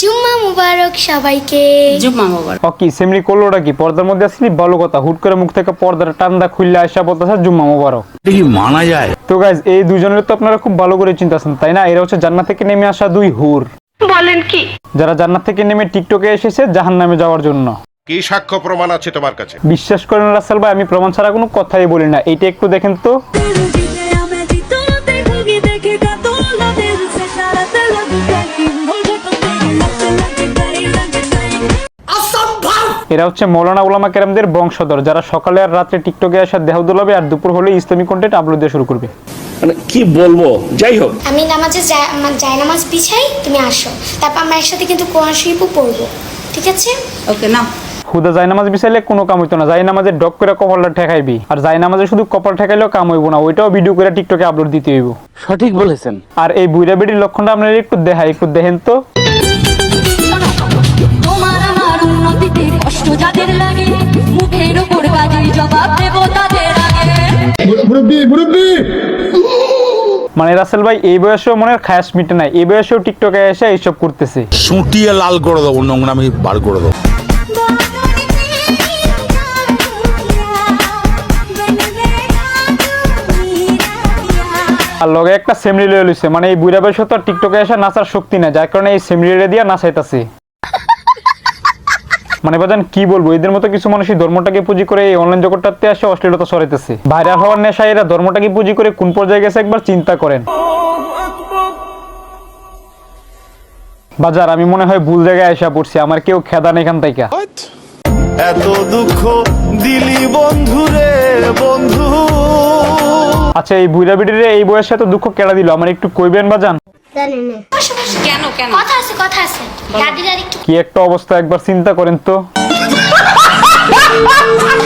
জুম্মা মুবারক সবাইকে। জুম্মা মোবারক। ও কি সেমনি করলোটা কি পর্দার মধ্যে আসলি ভালো কথা হুট করে মুখ থেকে পর্দার টান্দা খুললে আসা বলতেছে জুম্মা মোবারক। এটা মানা যায়? তো গাইজ এই দুজনের তো আপনারা খুব ভালো করে চিন্তাছেন তাই না? এরা হচ্ছে জান্নাত থেকে নেমে আসা দুই হুর। বলেন কি? যারা জান্নাত থেকে নেমে টিকটকে এসেছে জাহান নামে যাওয়ার জন্য। কি সাক্ষ্য প্রমাণ আছে তোমার কাছে? বিশ্বাস করেন রাসেল ভাই আমি প্রমাণ ছাড়া কোনো কথাই বলি না। এইটা একটু দেখেন তো। এরা হচ্ছে মৌলানা উলামা কেরামদের বংশধর যারা সকালে আর রাত্রে টিকটকে আসা দেহ দুলাবে আর দুপুর হলে ইসলামী কন্টেন্ট আপলোড দিয়ে শুরু করবে। মানে কি বলব? যাই হোক। আমি নামাজে যা- আমার জায়নামাজ বিছাই তুমি আসো। তারপর আমরা একসাথে কিন্তু কোরআন শরীফও পড়ব। ঠিক আছে? ওকে নাও। হুদা জায়নামাজ বিছাইলে কোনো কাম হইতো না। জায়নামাজে ডক করে কপালটা ঠেকাইবি। আর জায়নামাজে শুধু কপাল ঠেকাইলেও কাম হইব না ওইটাও ভিডিও করে টিকটকে আপলোড দিতে হইব। সঠিক বলেছেন। আর এই বুইরা বেডির লক্ষণটা আপনারা একটু দেখাই একটু দেখেন তো। মানে রাসেল ভাই এই বয়সেও মনে হয় খায়াস মিটে নাই। এই বয়সেও টিকটকে এসে এইসব করতেছে। সুটিয়ে লাল করে দেবো নোংরামি বার করে দেবো। আর লগে একটা সেমরি লয়ে লইছে। মানে এই বুইরা বয়সে তো আর টিকটকে এসে নাচার শক্তি নাই যার কারণে এই সেমরিরে দিয়া নাচাইতাছে। মানে বাজান কি বলব? এদের মতো কিছু মানুষই ধর্মটাকে পুঁজি করে এই অনলাইন জগৎটাতে আসে অশ্লীলতা সরাইতেছে ভাইরাল হওয়ার নেশায় এরা ধর্মটাকে পুঁজি করে কোন পর্যায়ে গেছে একবার চিন্তা করেন। বাজার আমি মনে হয় ভুল জায়গায় আসা পড়ছি আমার কেউ খেদা নেই এখান থেকে। এত দুঃখ দিলি বন্ধু রে বন্ধু। আচ্ছা এই বুইরা বিড়িরে এই বয়সে এত দুঃখ কেড়া দিল? আমার একটু কইবেন বাজান? বসো, বসো। কেন কেন? কথা আছে কথা আছে। দাদির আর একটু কি একটা অবস্থা একবার চিন্তা করেন তো।